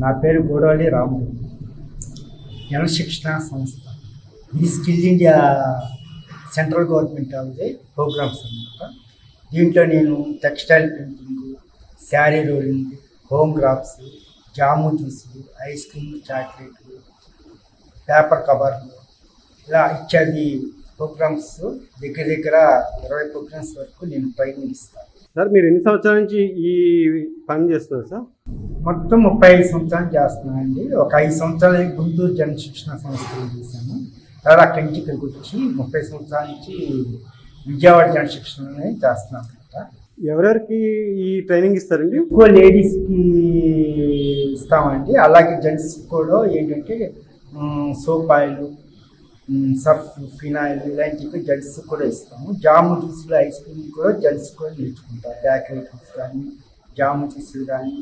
నా పేరు గోడవల్లి రాముడు జనశిక్షణ సంస్థ. ఈ స్కిల్ ఇండియా సెంట్రల్ గవర్నమెంట్ వాళ్ళది ప్రోగ్రామ్స్ అన్నమాట. దీంట్లో నేను textile printing sari rolling home crafts jam జ్యూసులు ఐస్ క్రీమ్ చాక్లెట్లు పేపర్ కవర్లు ఇలా ఇత్యాది ప్రోగ్రామ్స్ దగ్గర దగ్గర ఇరవై ప్రోగ్రామ్స్ వరకు నేను ట్రైనింగ్ ఇస్తాను. సార్ మీరు ఎన్ని సంవత్సరాల నుంచి ఈ పని చేస్తున్నారు సార్? మొత్తం ముప్పై ఐదు సంవత్సరాలు చేస్తున్నానండి. ఒక ఐదు సంవత్సరాలు గుంటూరు జన శిక్షణ సంస్థలో చేశాను. తర్వాత అక్కడి నుంచి ఇక్కడికి వచ్చి ముప్పై సంవత్సరాల నుంచి విజయవాడ జన శిక్షణలోనే చేస్తున్నాను అనమాట ఎవరెవరికి ఈ ట్రైనింగ్ ఇస్తారండి? ఎక్కువ లేడీస్కి ఇస్తామండి. అలాగే జెంట్స్కి కూడా ఏంటంటే సోప్ ఆయిల్ సర్ఫ్ ఫినాయిల్ ఇలాంటివి జెంట్స్ కూడా ఇస్తాము. జాము జ్యూస్లు ఐస్ క్రీమ్ కూడా జెంట్స్ కూడా నేర్చుకుంటారు. బేకరీ ఐటమ్స్ కానీ జాము జ్యూసులు కానీ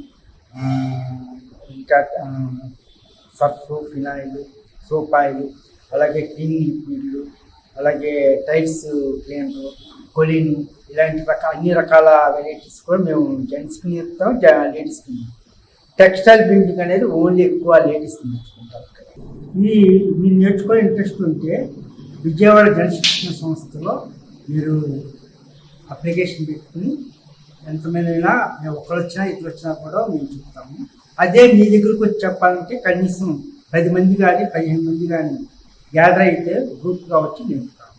ఇంకా ఆ, సర్ఫ్ ఫినాయిల్ సోప్ ఆయిల్ అలాగే క్లీన్ లిక్విడ్లు అలాగే టైల్స్ క్లీనర్ కొలిన్ ఇలాంటి రకాల అన్ని రకాల వెరైటీస్ కూడా మేము జెంట్స్కి నేర్పుతాం లేడీస్కి టెక్స్టైల్ ప్రింటింగ్ అనేది ఓన్లీ ఎక్కువ లేడీస్ నేర్చుకుంటారు ఈ మీరు నేర్చుకునే ఇంట్రెస్ట్ ఉంటే విజయవాడ జనశిక్షణ సంస్థలో మీరు అప్లికేషన్ పెట్టుకుని ఎంతమంది అయినా మేము ఒకరు వచ్చినా ఇద్దరు వచ్చినా కూడా మేము చెప్తాము. అదే మీ దగ్గరకు వచ్చి చెప్పాలంటే కనీసం పది మంది కానీ పదిహేను మంది కానీ గ్యాదర్ అయితే గ్రూప్గా వచ్చి నింపుతాము